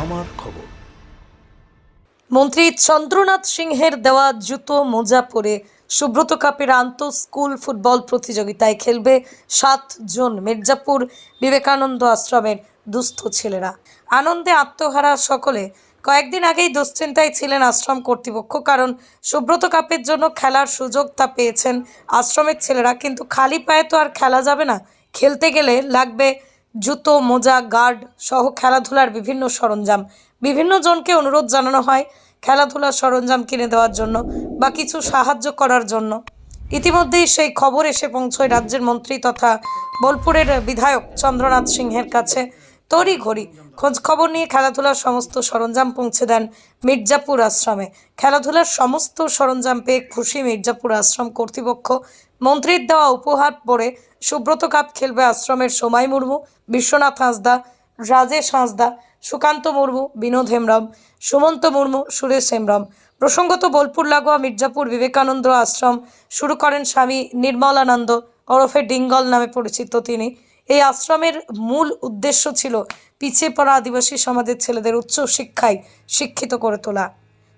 আমার খবর। মন্ত্রী চন্দ্রনাথ সিংহের দেওয়া জুতো মোজা পরে সুব্রত কাপের আন্ত স্কুল ফুটবল প্রতিযোগিতায় খেলবে সাতজন মির্জাপুর বিবেকানন্দ আশ্রমের দুস্থ ছেলেরা। আনন্দে আত্মহারা সকলে কয়েকদিন আগেই দুশ্চিন্তায় ছিলেন আশ্রম কর্তৃপক্ষ, কারণ সুব্রত কাপের জন্য খেলার সুযোগ তা পেয়েছেন আশ্রমের ছেলেরা। কিন্তু খালি পায়ে তো আর খেলা যাবে না। খেলতে গেলে লাগবে জুতো, মোজা, গার্ড সহ খেলাধুলার বিভিন্ন সরঞ্জাম। বিভিন্ন জনকে অনুরোধ জানানো হয় খেলাধুলার সরঞ্জাম কিনে দেওয়ার জন্য বা কিছু সাহায্য করার জন্য। ইতিমধ্যেই সেই খবর এসে পৌঁছয় রাজ্যের মন্ত্রী তথা বোলপুরের বিধায়ক চন্দ্রনাথ সিংহের কাছে। তড়ি ঘড়ি। খোঁজ খবর নিয়ে খেলাধুলার সমস্ত সরঞ্জাম পৌঁছে দেন মির্জাপুর আশ্রমে। খেলাধুলার সমস্ত সরঞ্জাম পেয়ে খুশি মির্জাপুর আশ্রম কর্তৃপক্ষ। মন্ত্রীর দেওয়া উপহার পরে সুব্রত কাপ খেলবে আশ্রমের সোমাই মুর্মু, বিশ্বনাথ হাঁসদা, রাজেশ হাঁসদা, সুকান্ত মুর্মু, বিনোদ হেমব্রম, সুমন্ত মুর্মু, সুরেশ হেমব্রম। প্রসঙ্গত বোলপুর লাগোয়া মির্জাপুর বিবেকানন্দ আশ্রম শুরু করেন স্বামী নির্মলানন্দ, ওরফে ডিঙ্গল নামে পরিচিত তিনি। এই আশ্রমের মূল উদ্দেশ্য ছিল পিছিয়ে পড়া আদিবাসী সমাজের ছেলেদের উচ্চ শিক্ষায় শিক্ষিত করে তোলা।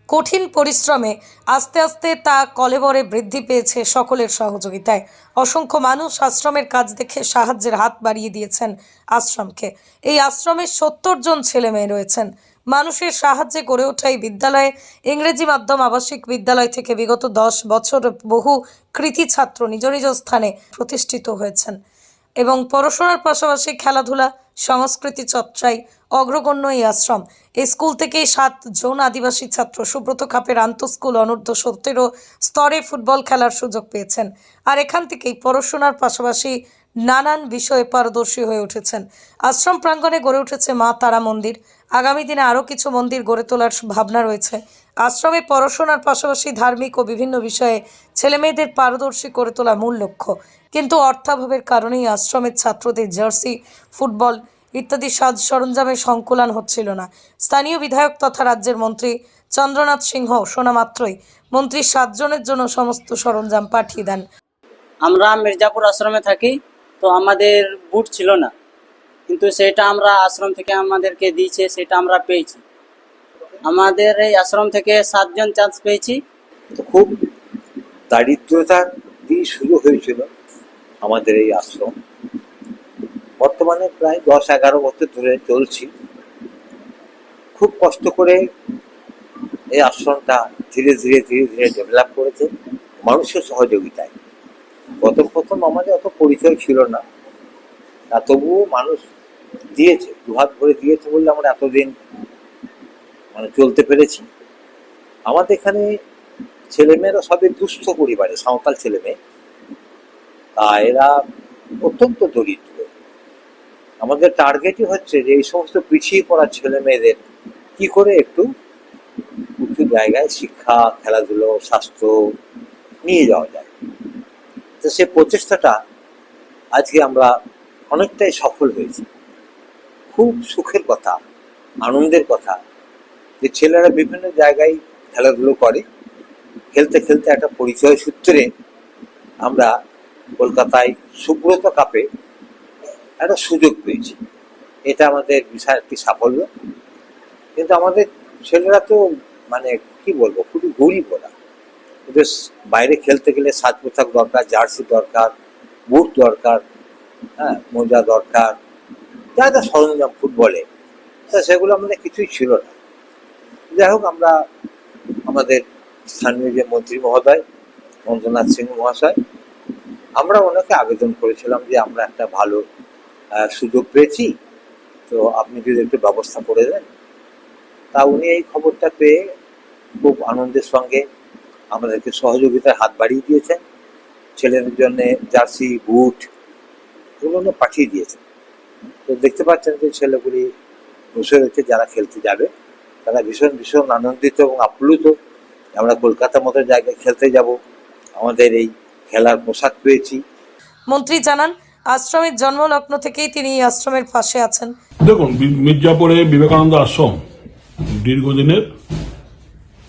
কঠিন পরিশ্রমে আস্তে আস্তে তা কলেবরে বৃদ্ধি পেয়েছে সকলের সহযোগিতায়। অসংখ্য মানুষ আশ্রমের কাজ দেখে সাহায্যের হাত বাড়িয়ে দিয়েছেন আশ্রমকে। এই আশ্রমে সত্তর জন ছেলে মেয়ে রয়েছেন। মানুষের সাহায্যে গড়ে ওঠা এই বিদ্যালয়ে ইংরেজি মাধ্যম আবাসিক বিদ্যালয় থেকে বিগত দশ বছর বহু কৃতি ছাত্র নিজ নিজ স্থানে প্রতিষ্ঠিত হয়েছেন। এবং পড়াশোনার পাশাপাশি খেলাধুলা সংস্কৃতি চর্চায় অগ্রগণ্য এই আশ্রম। এই স্কুল থেকে সাত জন আদিবাসী ছাত্র সুব্রত কাপের আন্তঃস্কুল অনূর্ধ্ব সতেরো স্তরে ফুটবল খেলার সুযোগ পেয়েছেন। আর এখান থেকেই পড়াশোনার পাশাপাশি নানান বিষয়ে পারদর্শী হয়ে উঠেছেন। আশ্রম প্রাঙ্গণে গড়ে উঠেছে মা তারা মন্দির। আগামী দিনে আরও কিছু মন্দির গড়ে তোলার ভাবনা রয়েছে। আশ্রমে পড়াশোনার পাশাপাশি ধার্মিক ও বিভিন্ন বিষয়ে ছেলেমেয়েদের পারদর্শী করে তোলা মূল লক্ষ্য। কিন্তু অর্থাভাবের কারণেই আশ্রমের ছাত্রদের জার্সি, ফুটবল ইত্যাদি সাজ সরঞ্জামের সংকুলান হচ্ছিল না। স্থানীয় বিধায়ক তথা রাজ্যের মন্ত্রী চন্দ্রনাথ সিংহ শোনা মাত্রই মন্ত্রী সাতজনের জন্য সমস্ত সরঞ্জাম পাঠিয়ে দেন। আমরা মির্জাপুর আশ্রমে থাকি, তো আমাদের বুট ছিল না। কিন্তু সেটা আমরা আশ্রম থেকে আমাদেরকে দিয়েছে, সেটা আমরা পেয়েছি। আমাদের এই আশ্রম থেকে সাতজন চান্স পেয়েছি। খুব দারিদ্রতা দিয়ে শুরু হয়েছিল আমাদের এই আশ্রম। বর্তমানে প্রায় দশ এগারো বছর ধরে চলছি। খুব কষ্ট করে এই আশ্রমটা ধীরে ধীরে ধীরে ধীরে ডেভেলপ করেছে। মানুষের সহযোগিতায়। প্রথম প্রথম আমাদের অত পরিচয় ছিল না। তা তবুও মানুষ দিয়েছে, দুহাত ভরে দিয়েছে বললে আমরা এতদিন মানে চলতে পেরেছি। আমাদের এখানে ছেলেমেয়েরা সবই দুস্থ পরিবারে, সাঁওতাল ছেলে মেয়ে তা এরা অত্যন্ত দরিদ্র। আমাদের টার্গেটই হচ্ছে যে এই সমস্ত পিছিয়ে পড়া ছেলে মেয়েদের কি করে একটু উঁচু জায়গায় শিক্ষা, খেলাধুলো, স্বাস্থ্য নিয়ে যাওয়া যায়। তো সে প্রচেষ্টাটা আজকে আমরা অনেকটাই সফল হয়েছে। খুব সুখের কথা, আনন্দের কথা যে ছেলেরা বিভিন্ন জায়গায় খেলাধুলো করে। খেলতে খেলতে একটা পরিচয় সূত্রে আমরা কলকাতায় সুব্রত কাপে একটা সুযোগ পেয়েছি। এটা আমাদের বিশাল একটি সাফল্য। কিন্তু আমাদের ছেলেরা তো মানে কি বলব, খুবই গরিব ওরা। বাইরে খেলতে গেলে সাজ পোশাক দরকার, জার্সি দরকার, বুট দরকার হ্যাঁ মোজা দরকার। যা যা সরঞ্জাম ফুটবলে। সেগুলো আমাদের কিছুই ছিল না। যাই হোক, আমরা আমাদের স্থানীয় যে মন্ত্রী মহোদয় মন্ত্রনাথ সিং মহাশয়, আমরা ওনাকে আবেদন করেছিলাম যে আমরা একটা ভালো সুযোগ পেয়েছি। তো আপনি যদি একটু ব্যবস্থা করে দেন। তা উনি এই খবরটা পেয়ে খুব আনন্দের সঙ্গে আমাদেরকে সহযোগিতার হাত বাড়িয়ে দিয়েছেন। ছেলেদের জন্য জার্সি, বুট এগুলো পাঠিয়ে দিয়েছেন তো দেখতে পাচ্ছেন যে ছেলেগুলি বসে রয়েছে যারা খেলতে যাবে। তারা ভীষণ ভীষণ আনন্দিত এবং আপ্লুত। আমরা কলকাতার মতো জায়গায় খেলতে যাব। আমাদের এই খেলার পোশাক পেয়েছি। মন্ত্রী জানান আশ্রমের জন্মলগ্ন থেকেই তিনি আশ্রমের পাশে আছেন। দেখুন মির্জাপুরে বিবেকানন্দ আশ্রম দীর্ঘদিনের।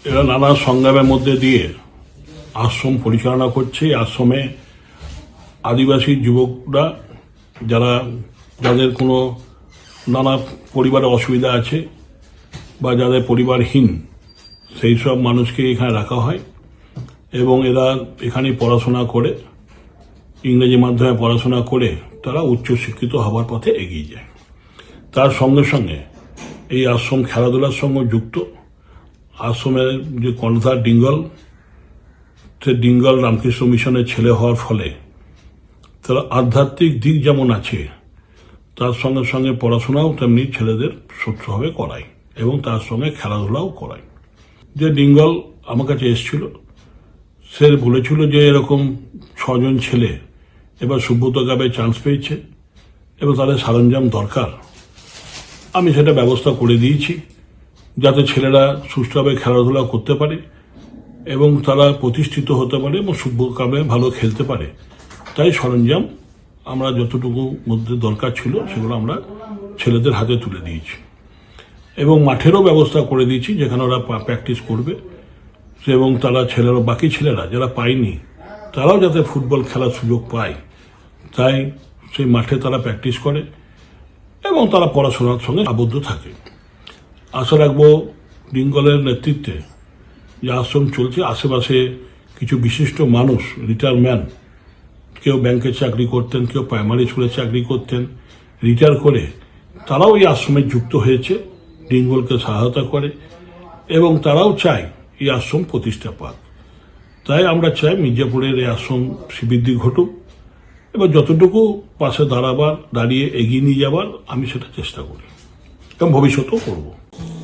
এরা নানা সংগ্রামের মধ্যে দিয়ে আশ্রম পরিচালনা করছে। আশ্রমে আদিবাসী যুবকরা যারা, যাদের কোনো নানা পরিবারে অসুবিধা আছে বা যাদের পরিবারহীন, সেই সব মানুষকে এখানে রাখা হয় এবং এরা এখানে পড়াশোনা করে, ইংরেজি মাধ্যমে পড়াশোনা করে তারা উচ্চশিক্ষিত হবার পথে এগিয়ে যায়। তার সঙ্গে সঙ্গে এই আশ্রম খেলাধুলার সঙ্গে যুক্ত। আশ্রমের যে কর্ণধার ডিঙ্গল, সে ডিঙ্গল রামকৃষ্ণ মিশনের ছেলে হওয়ার ফলে তারা আধ্যাত্মিক দিক যেমন আছে, তার সঙ্গে সঙ্গে পড়াশোনাও তেমনি ছেলেদের সুষ্ঠুভাবে করায় এবং তার সঙ্গে খেলাধুলাও করায়। যে ডিঙ্গল আমার কাছে এসেছিল, সে বলেছিল যে এরকম ছজন ছেলে এবার সুব্রত কাপে চান্স পেয়েছে এবং তাদের সরঞ্জাম দরকার। আমি সেটা ব্যবস্থা করে দিয়েছি যাতে ছেলেরা সুস্থভাবে খেলাধুলা করতে পারে এবং তারা প্রতিষ্ঠিত হতে পারে এবং সুব্রত কাপে ভালো খেলতে পারে। তাই সরঞ্জাম আমরা যতটুকু মধ্যে দরকার ছিল সেগুলো আমরা ছেলেদের হাতে তুলে দিয়েছি। এবং মাঠেরও ব্যবস্থা করে দিয়েছি যেখানে ওরা প্র্যাকটিস করবে। এবং তারা ছেলেরা, বাকি ছেলেরা যারা পায়নি, তারাও যাতে ফুটবল খেলার সুযোগ পায়। তাই সেই মাঠে তারা প্র্যাকটিস করে এবং তারা পড়াশোনার সঙ্গে আবদ্ধ থাকে। আশা রাখব ডিঙ্গলের নেতৃত্বে যে আশ্রম চলছে, আশেপাশে কিছু বিশিষ্ট মানুষ রিটায়ারম্যান কেউ ব্যাংকে চাকরি করতেন, কেউ প্রাইমারি স্কুলে চাকরি করতেন রিটায়ার করে তারাও এই আশ্রমে যুক্ত হয়েছে, ডিঙ্গলকে সহায়তা করে, এবং তারাও চায় এই আশ্রম প্রতিষ্ঠা পাক। তাই আমরা চাই মির্জাপুরের এই আশ্রম বৃদ্ধি ঘটুক এবার যতটুকু পাশে দাঁড়াবার, দাঁড়িয়ে এগিয়ে নিয়ে যাবার, আমি সেটা চেষ্টা করি, এবং ভবিষ্যতেও করব।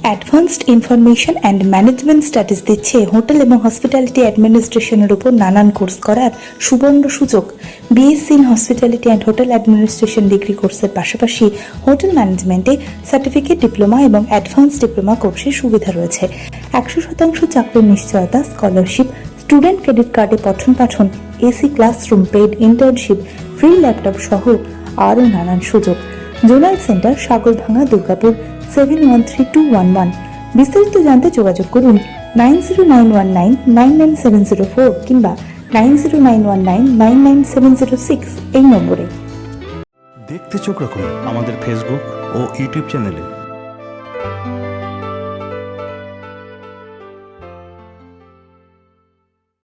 Advanced information and management studies দিচ্ছে হোটেল এবং হসপিটালিটি অ্যাডমিনিস্ট্রেশনের উপর নানান কোর্স করার সুবর্ণ সুযোগ। BSc in hospitality and hotel administration degree কোর্সের পাশাপাশি হোটেল ম্যানেজমেন্টে সার্টিফিকেট ডিপ্লোমা এবং অ্যাডভান্স ডিপ্লোমা কোর্সের সুবিধা রয়েছে। একশো শতাংশ চাকরির নিশ্চয়তা স্কলারশিপ স্টুডেন্ট ক্রেডিট কার্ডে পঠন পাঠন AC classroom paid internship free laptop সহ আরও নানান সুযোগ। Zonal centre Sagarbhanga Durgapur seven one three two one one বিস্তারিত জানতে যোগাযোগ করুন nine zero nine one nine nine nine seven zero four কিংবা nine zero nine one nine nine nine seven zero six এই নম্বরে। দেখতে চোখ রাখুন আমাদের ফেসবুক ও ইউটিউব চ্যানেলে